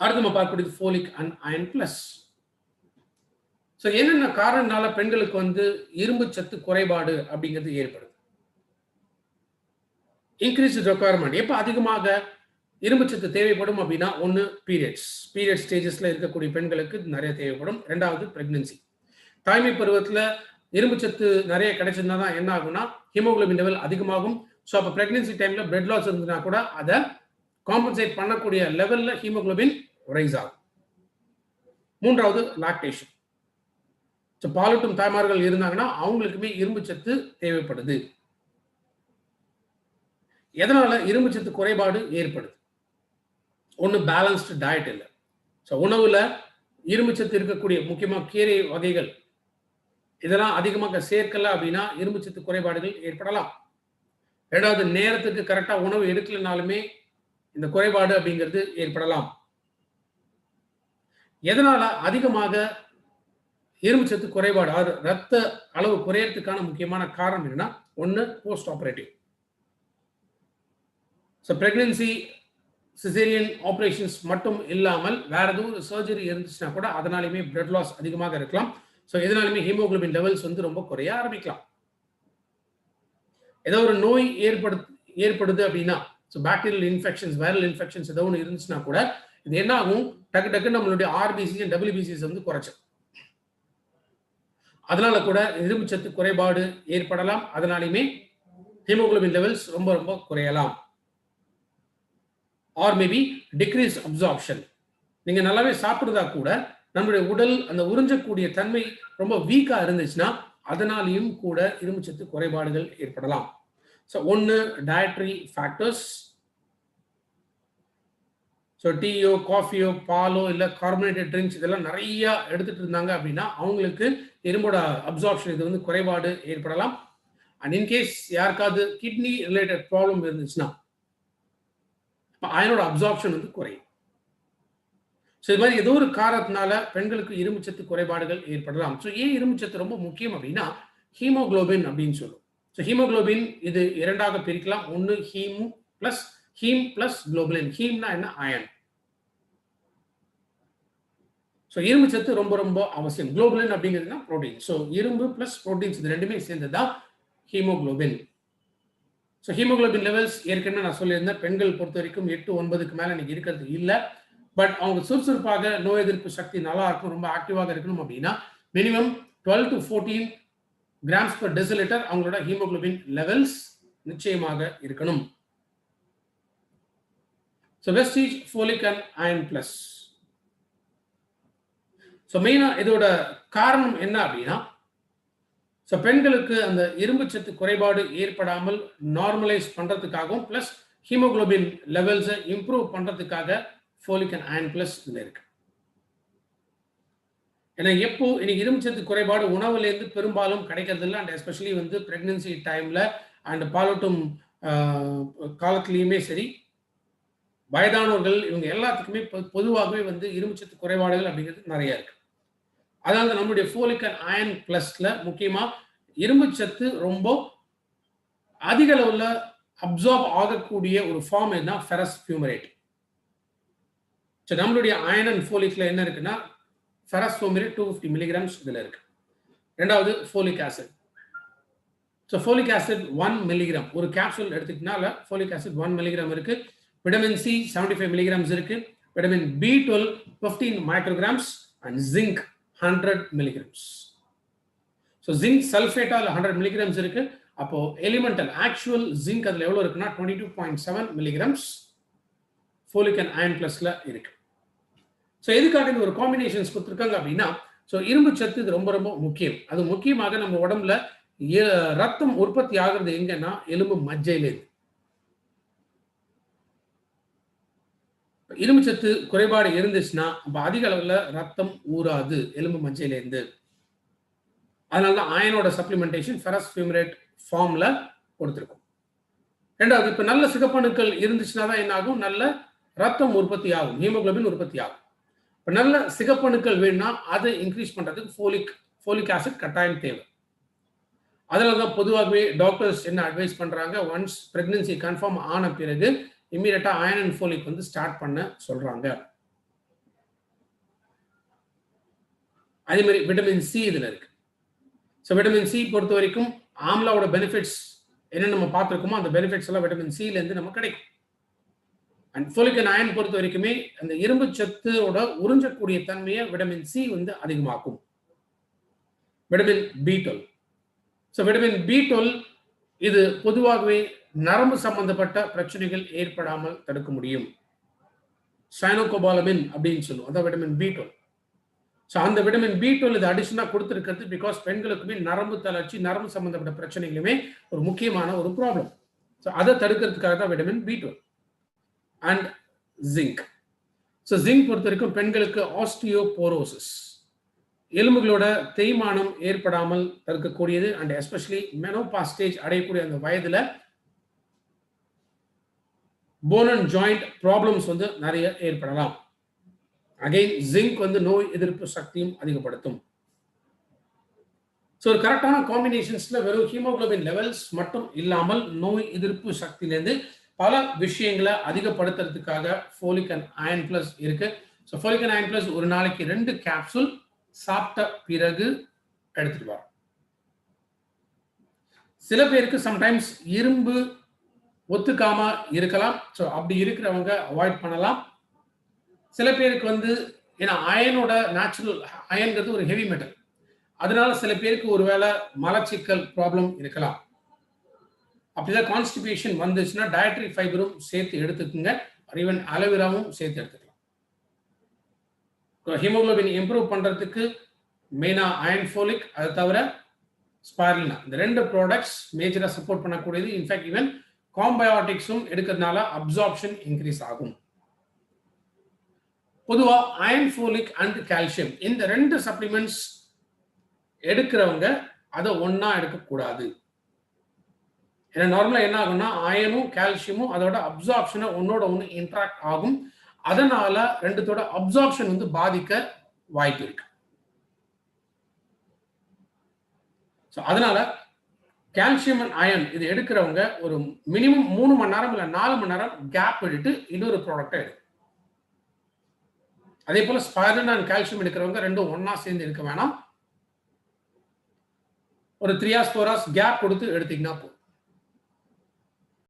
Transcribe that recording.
அடுத்து நம்ம பார்க்கக்கூடியது folic and iron plus so என்னென்ன காரணனால பெண்களுக்கு வந்து இரும்பு சத்து குறைபாடு அப்படிங்கிறது ஏற்படுது? இன்க்ரீஸ் ரெக்குவயர்மெண்ட் எப்போ அதிகமாக இரும்பு சத்து தேவைப்படும் அப்படின்னா ஒன்று பீரியட்ஸ் பீரியட் ஸ்டேஜஸில் இருக்கக்கூடிய பெண்களுக்கு நிறைய தேவைப்படும். ரெண்டாவது பிரெக்னன்சி தாய்மை பருவத்தில் இரும்பு சத்து நிறைய கிடைச்சிருந்தா தான் என்ன ஆகும்னா ஹீமோகுளோபின் லெவல் அதிகமாகும். ஸோ அப்போ ப்ரெக்னென்சி டைமில் பிளட் லாஸ் இருந்ததுன்னா கூட அதை காம்பன்சேட் பண்ணக்கூடிய லெவல்ல ஹீமோகுளோபின் ரைஸ் ஆகும். மூன்றாவது லாக்டேஷன் ஸோ பாலூட்டும் தாய்மார்கள் இருந்தாங்கன்னா அவங்களுக்குமே இரும்பு சத்து தேவைப்படுது. எதனால? இரும்பு சத்து குறைபாடு ஏற்படுது. ஒன்று பேலன்ஸ்டு டயட் இல்லை. ஸோ உணவுல இரும்பு சத்து இருக்கக்கூடிய முக்கியமாக கீரை வகைகள் இதெல்லாம் அதிகமாக சேர்க்கல அப்படின்னா இரும்பு சத்து குறைபாடுகள் ஏற்படலாம். ரெண்டாவது நேரத்துக்கு கரெக்டாக உணவு எடுக்கலனாலுமே இந்த குறைபாடு அப்படிங்கிறது ஏற்படலாம். எதனால அதிகமாக எறும்புச்சத்து குறைபாடு அது ரத்த அளவு குறையறதுக்கான முக்கியமான காரணம் என்னன்னா ஒன்று post operative so pregnancy caesarean operations மட்டும் இல்லாமல் வேற எதுவும் ஒரு சர்ஜரி இருந்துச்சுன்னா கூட அதனாலுமே பிளட் லாஸ் அதிகமாக இருக்கலாம். ஸோ இதனாலுமே ஹீமோகுளோபின் லெவல்ஸ் வந்து ரொம்ப குறைய ஆரம்பிக்கலாம். ஏதோ ஒரு நோய் ஏற்படு ஏற்படுது அப்படின்னா so bacterial infections viral infections ஏதோ ஒன்று இருந்துச்சுன்னா கூட இது என்ன ஆகும்? டக்கு டக்கு நம்மளுடைய ஆர்பிசிஸ் டபிள்யூபிசிஸ் வந்து குறைச்சு. அதனால கூட இரும்புச்சத்து குறைபாடு ஏற்படலாம். அதனாலையுமே ஹீமோகுளோபின் லெவல்ஸ் ரொம்ப ரொம்ப குறையலாம். ஆர் மேபி டிக்ரீஸ் அப்சார்ப்ஷன் நீங்க நல்லாவே சாப்பிட்றதா கூட நம்மளுடைய உடல் அந்த உறிஞ்சக்கூடிய தன்மை ரொம்ப வீக்கா இருந்துச்சுன்னா அதனாலையும் கூட இரும்புச்சத்து குறைபாடுகள் ஏற்படலாம். ஸோ ஒன்று டயட்ரி ஃபேக்டர்ஸ் ஸோ டீயோ காஃபியோ பாலோ இல்லை கார்பனேட்டட் ட்ரிங்க்ஸ் இதெல்லாம் நிறைய எடுத்துட்டு இருந்தாங்க அப்படின்னா அவங்களுக்கு இரும்போட அப்சார்ப்ஷன் இது வந்து குறைபாடு ஏற்படலாம். அண்ட் இன்கேஸ் யாருக்காவது கிட்னி ரிலேட்டட் ப்ராப்ளம் இருந்துச்சுன்னா இப்போ அயனோட அப்சார்ப்ஷன் வந்து குறையும். ஸோ இது மாதிரி ஏதோ ஒரு காரணத்தினால பெண்களுக்கு இரும்புச்சத்து குறைபாடுகள் ஏற்படலாம். ஸோ ஏன் இரும்பு சத்து ரொம்ப முக்கியம் அப்படின்னா ஹீமோகுளோபின் அப்படின்னு சொல்லும் ஸோ ஹீமோகுளோபின் இது இரண்டாக பிரிக்கலாம். ஒன்று heme plus heme plus globin ஹீம்னா என்ன? அயன் ஸோ இரும்பு சத்து ரொம்ப ரொம்ப அவசியம். குளோபலின் அப்படிங்கிறதுனா ப்ரோட்டீன் ஸோ இரும்பு பிளஸ் ப்ரோட்டீன்ஸ் இது ரெண்டுமே சேர்ந்தது தான் ஹீமோகுளோபின் ஸோ ஹீமோக்ளோபின் லெவல்ஸ் ஏற்கனவே நான் சொல்லியிருந்தேன். பெண்கள் பொறுத்த வரைக்கும் எட்டு ஒன்பதுக்கு மேலே இன்னைக்கு இருக்கிறது இல்லை. பட் அவங்க சுறுசுறுப்பாக நோய் எதிர்ப்பு சக்தி நல்லா இருக்கும் ரொம்ப ஆக்டிவாக இருக்கணும் அப்படின்னா minimum twelve to fourteen grams per decilitre அவங்களோட ஹீமோகுளோபின் லெவல்ஸ் நிச்சயமாக இருக்கணும். So Vestige folic and iron plus so மெயினாக இதோட காரணம் என்ன அப்படின்னா ஸோ பெண்களுக்கு அந்த இரும்பு சத்து குறைபாடு ஏற்படாமல் நார்மலைஸ் பண்ணுறதுக்காகவும் ப்ளஸ் ஹீமோகுளோபின் லெவல்ஸை இம்ப்ரூவ் பண்ணுறதுக்காக ஃபோலிக் அண்ட் அயன் பிளஸ் இதில் இருக்கு. ஏன்னா எப்போ இன்னைக்கு இரும்புச்சத்து குறைபாடு உணவுலேருந்து பெரும்பாலும் கிடைக்கிறது இல்லை அண்ட் எஸ்பெஷலி வந்து ப்ரெக்னென்சி டைமில் அண்ட் பாலூட்டும் காலத்துலேயுமே சரி வயதானவர்கள் இவங்க எல்லாத்துக்குமே பொதுவாகவே வந்து இரும்புச்சத்து குறைபாடுகள் அப்படிங்கிறது நிறைய இருக்கு. அதாவது நம்மளுடைய ஃபோலிக் அண்ட் அயன் பிளஸ்ல முக்கியமா இரும்புச்சத்து ரொம்ப அதிக அளவில் அப்சார்ப் ஆகக்கூடிய ஒரு ஃபார்ம் என்ன ஃபெரஸ் ஃபியூமரேட் ஸோ நம்மளுடைய அயன் அண்ட் ஃபோலிக்ல என்ன இருக்குன்னா ஃபெரஸ் டூ ஃபிஃப்டி மில்லிகிராம்ஸ் இதில் இருக்கு. ரெண்டாவது folic acid so folic acid one milligram ஒரு கேப்சூல் எடுத்துக்கிட்டனால ஃபோலிக் ஆசிட் ஒன் மில்லிகிராம் இருக்கு. Vitamin C seventy five milligrams இருக்கு vitamin B twelve fifteen micrograms and zinc hundred milligrams so zinc சல்ஃபேட்டால் hundred milligrams இருக்கு. அப்போ elemental actual zinc அதில் எவ்வளோ இருக்குன்னா twenty two point seven milligrams folic and iron பிளஸ்ல இருக்கு. So எதுக்காக இந்த ஒரு காம்பினேஷன்ஸ் கொடுத்துருக்காங்க அப்படின்னா ஸோ இரும்பு சத்து இது ரொம்ப ரொம்ப முக்கியம். அது முக்கியமாக நம்ம உடம்புல ரத்தம் உற்பத்தி ஆகிறது எங்கன்னா எலும்பு மஜ்ஜையிலேருந்து இரும்பு சத்து குறைபாடு இருந்துச்சுன்னா அப்போ அதிக அளவில் ரத்தம் ஊறாது எலும்பு மஜ்ஜையிலேருந்து அதனால தான் ஆயனோட சப்ளிமெண்டேஷன் ஃபெரஸ் ஃபியூமரேட் ஃபார்மில் கொடுத்துருக்கோம். ரெண்டாவது இப்போ நல்ல சிகப்பணுக்கள் இருந்துச்சுன்னா தான் என்ன ஆகும்? நல்ல ரத்தம் உற்பத்தி ஆகும் ஹீமோக்ளோபின் உற்பத்தி ஆகும். இப்போ நல்ல சிகப்பணுக்கள் வேணும்னா அதை இன்க்ரீஸ் பண்ணுறதுக்கு ஃபோலிக் ஃபோலிக் ஆசிட் கட்டாயம் தேவை. அதனால தான் பொதுவாகவே டாக்டர்ஸ் என்ன அட்வைஸ் பண்ணுறாங்க ஒன்ஸ் ப்ரெக்னென்சி கன்ஃபார்ம் ஆன பிறகு இம்மீடியட்டாக அயன் அண்ட் ஃபோலிக் வந்து ஸ்டார்ட் பண்ண சொல்கிறாங்க அதே மாதிரி விட்டமின் சி இதில் இருக்கு. ஸோ விட்டமின் சி பொறுத்த வரைக்கும் ஆம்லாவோட பெனிஃபிட்ஸ் என்ன நம்ம பார்த்துருக்கோமோ அந்த பெனிஃபிட்ஸ் எல்லாம் விட்டமின் சிலேருந்து நம்ம கிடைக்கும். அண்ட் ஃபோலிக் அயன் பொறுத்த வரைக்குமே அந்த இரும்பு சத்தோட உறிஞ்சக்கூடிய தன்மையை விட்டமின் சி வந்து அதிகமாக்கும். Vitamin B twelve so vitamin B twelve இது பொதுவாகவே நரம்பு சம்பந்தப்பட்ட பிரச்சனைகள் ஏற்படாமல் தடுக்க முடியும். சைனோகோபாலமின் அப்படின்னு சொல்லுவோம். அதான் விட்டமின் பி டுவெல் ஸோ அந்த விட்டமின் பி டுவெல் இது அடிஷனாக கொடுத்துருக்கிறது பிகாஸ் பெண்களுக்குமே நரம்பு தளர்ச்சி நரம்பு சம்பந்தப்பட்ட பிரச்சனைகளுமே ஒரு முக்கியமான ஒரு ப்ராப்ளம் ஸோ அதை தடுக்கிறதுக்காக தான் vitamin B twelve and zinc so zinc பொறுத்த வரைக்கும் பெண்களுக்கு ஆஸ்டியோபோரோசிஸ் எலும்புகளோட தேய்மானம் ஏற்படாமல் தடுக்கக்கூடியது அண்ட் எஸ்பெஷலி மெனோபா ஸ்டேஜ் அடையக்கூடிய அந்த வயதுல போன் அண்ட் ஜாயிண்ட் ப்ராப்ளம்ஸ் வந்து நிறைய ஏற்படலாம். அகைன் ஜிங்க் வந்து நோய் எதிர்ப்பு சக்தியும் அதிகப்படுத்தும். ஸோ ஒரு கரெக்டான காம்பினேஷன்ஸ்ல வெறும் ஹீமோகுளோபின் லெவல்ஸ் மட்டும் இல்லாமல் நோய் எதிர்ப்பு சக்தியிலேருந்து பல விஷயங்களை அதிகப்படுத்துறதுக்காக ஃபோலிக் அண்ட் அயன் பிளஸ் இருக்கு. So folic and iron plus ஒரு நாளைக்கு ரெண்டு கேப்சூல் சாப்பிட்ட பிறகு எடுத்துட்டு வரோம் சில பேருக்கு சம்டைம்ஸ் இரும்பு ஒத்துக்காம இருக்கலாம். ஸோ அப்படி இருக்கிறவங்க அவாய்ட் பண்ணலாம். சில பேருக்கு வந்து ஏன்னா அயனோட நேச்சுரல் அயன்கிறது ஒரு ஹெவி மெட்டல் அதனால சில பேருக்கு ஒருவேளை மலச்சிக்கல் ப்ராப்ளம் இருக்கலாம். அப்படிதான் கான்ஸ்டிபேஷன் வந்துச்சுன்னா டயட்ரி ஃபைபரும் சேர்த்து எடுத்துக்கோங்க. ஈவன் அலோவேராவும் சேர்த்து எடுத்துக்கலாம். ஹீமோக்ளோபின் இம்ப்ரூவ் பண்ணுறதுக்கு மெயினாக அயன் ஃபோலிக் அதை தவிர ஸ்பார்லினா இந்த ரெண்டு ப்ராடக்ட்ஸ் மேஜராக சப்போர்ட் பண்ணக்கூடியது. இன்ஃபேக்ட் ஈவன் காம்பயோட்டிக்ஸும் எடுக்கிறதுனால அப்சார்ப்ஷன் இன்க்ரீஸ் ஆகும். பொதுவாக அயன் ஃபோலிக் அண்ட் கால்சியம் இந்த ரெண்டு சப்ளிமெண்ட்ஸ் எடுக்கிறவங்க அதை ஒன்றா எடுக்கக்கூடாது. ஏன்னா நார்மலாக என்ன ஆகும்னா அயனும் கால்சியமும் அதோட அப்சார்ப்ஷனை ஒன்னோட ஒன்று இன்ட்ராக்ட் ஆகும். அதனால ரெண்டுத்தோட அப்சார்ப்ஷன் வந்து பாதிக்க வாய்ப்பு இருக்கு. ஸோ அதனால கால்சியம் அண்ட் அயன் இது எடுக்கிறவங்க ஒரு மினிமம் மூணு மணி நேரம் இல்லை நாலு மணி நேரம் கேப் எடுத்து இன்னொரு ப்ராடக்டை எடுக்கும் அதே போல ஸ்பைரன் அண்ட் கால்சியம் எடுக்கிறவங்க ரெண்டும் ஒன்னா சேர்ந்து எடுக்க வேணாம். ஒரு three hours four hours gap கொடுத்து எடுத்தீங்கன்னா போதும்.